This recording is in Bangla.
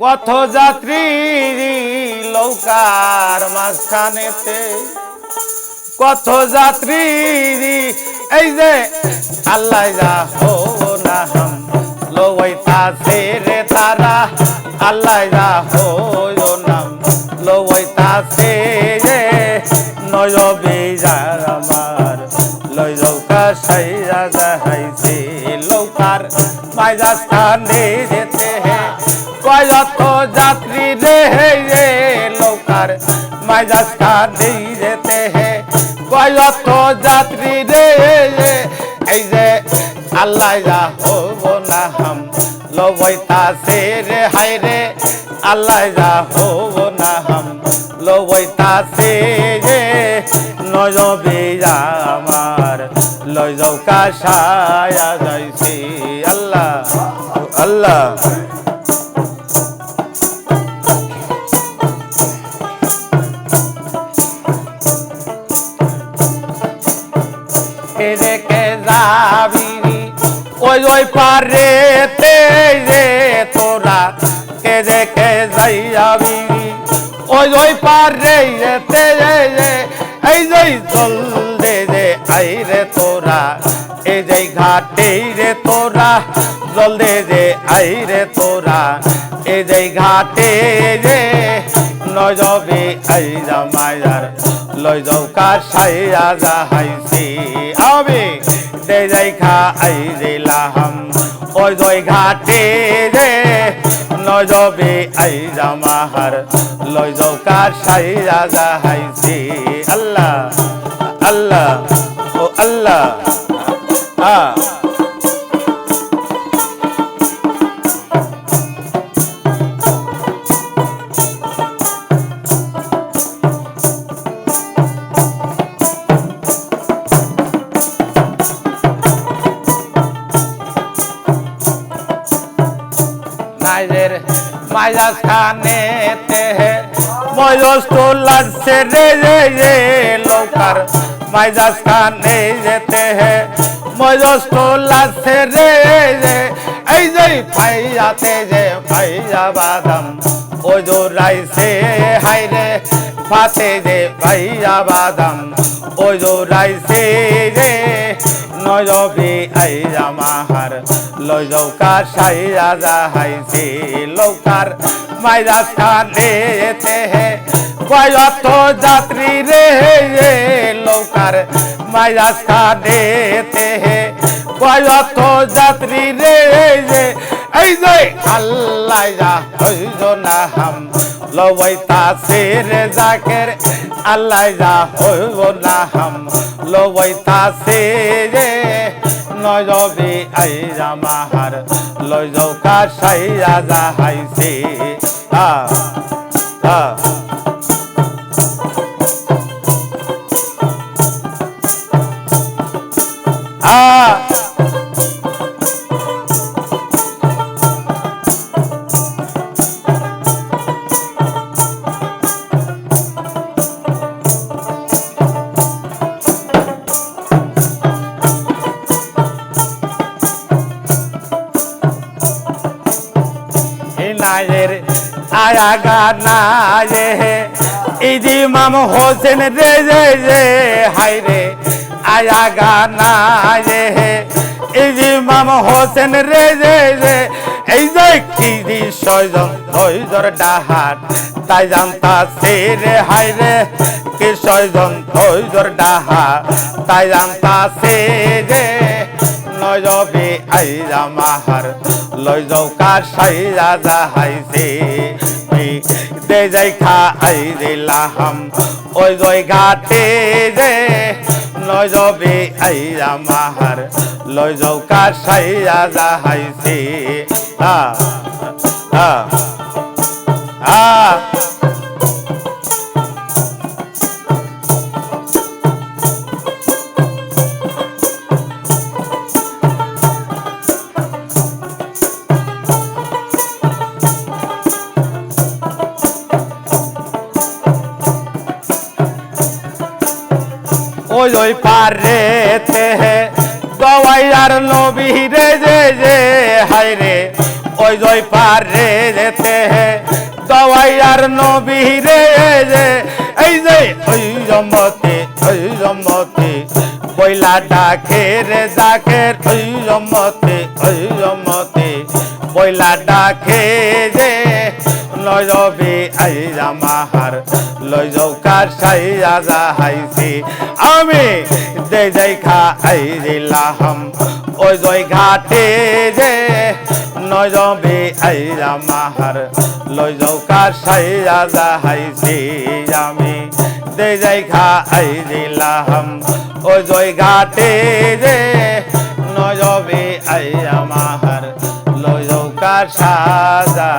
কত যাত্রী লৌকার মাঝখানেতে? কত যাত্রী এই যে আল্লাহ যা হো না হাম লইতাছে রে তারা। আল্লাহ যা হো নাম লইতাছে রে নয় বেজার আমার লৌকা সাইয়া যাহাইছে। লৌকার মাইজা স্থানে যেতে হে কয়ত যাত্রী রে রে লৌকার মাইজা স্থানে যেতে হে। কয়ত যাত্রী রে এই যে আল্লাহ যা হব না হাম লবইতাছে রে হাই রে। আল্লাহ যা হব না হাম লবইতাছে রে। নজবে আমার লয় যাও কাশায়া যাইছে। আল্লাহ আল্লাহ। রেখে যাবি ওই ওই পারে তে রে তোরা কে রেখে যাই যাবি ওই ওই পারে তে রে রে এই যে চল দে রে, আই রে তোরা। এই যে ঘাটে রে তোরা জল দে রে, আই রে তোরা। এই যে ঘাটে রে, নজবে আই মায়ার লই যাও কার সাইয়া যাহাইছি। আমি দে যাই খা আই দিলাম ওই জয় ঘাটে রে যাবে আই জামাহার। লয় যাও কার সাইয়া যাহাইছি। আল্লাহ আল্লাহ, ও আল্লাহ। আ। নাইজের মাইজাজ খানে তে ময়স তো রে রে রে লৌকার মাইজাজ খানে যেতে হে ময়স তো লাগছে রে রে এই যে পাইয়াতে যে পাইয়া বাদাম। ও জো রাইছে হাই রে ফাতে যে পাইয়া বাদাম। ও জো রাইছে রে নজবে আই জামাহার লই যাও সাইয়া যাহাইছে লৌকার। মাইরা স্থানে হে। কয়ত যাত্রী রে লৌকার। মাইরা স্থানে হে। কয়ত যাত্রী রে এই যে। আল্লাহ যা হইল না হাম লবইতাছে রে জাকের। আল্লাহ যা হইব না হাম লবইতাছে রে নজবে আই জামাহার লই যাও নায়ের আয়া গানা যে ইদি মাম হোসেন রে রে রে হাই রে আয়া গানা যে ইদি মাম হোসেন রে রে রে, এই যে কিদি সয়জন ধৈর্যর ডাহাট তাই জানতা সে রে হাই রে, কি সয়জন ধৈর্যর ডাহা তাই জানতা সে রে। নজবে আইরা মাহার লই যাও কার সাইরা যাহাইছে দে যাই খা আই দিলাম ওই জয় ঘাটে রে নজবে আইরা মাহার লই যাও কার সাইরা যাহাইছে আ আ আ। ওই ওই পারে তে দওয়াই আর নবী রে, যে যে হাই রে। ওই জয় পারে যেতে দওয়াই আর নবী রে, যে, এই যে, ওই জমতে ওই জমতে বইলা ডাকে রে ডাকে ওই জমতে ওই জমতে বইলা ডাকে যে নজবে আই জামাহার লই যাও কার আমি দে যাই খা আই দিলাম ওই জয় ঘাটে যে নজবে আই জামাহার লই যাও কার সাইয়া যাহাইছি। আমি দে যাই খা আই দিলাম ওই জয় ঘাটে যে নজবে আই জামাহার লই যাও কার সাজা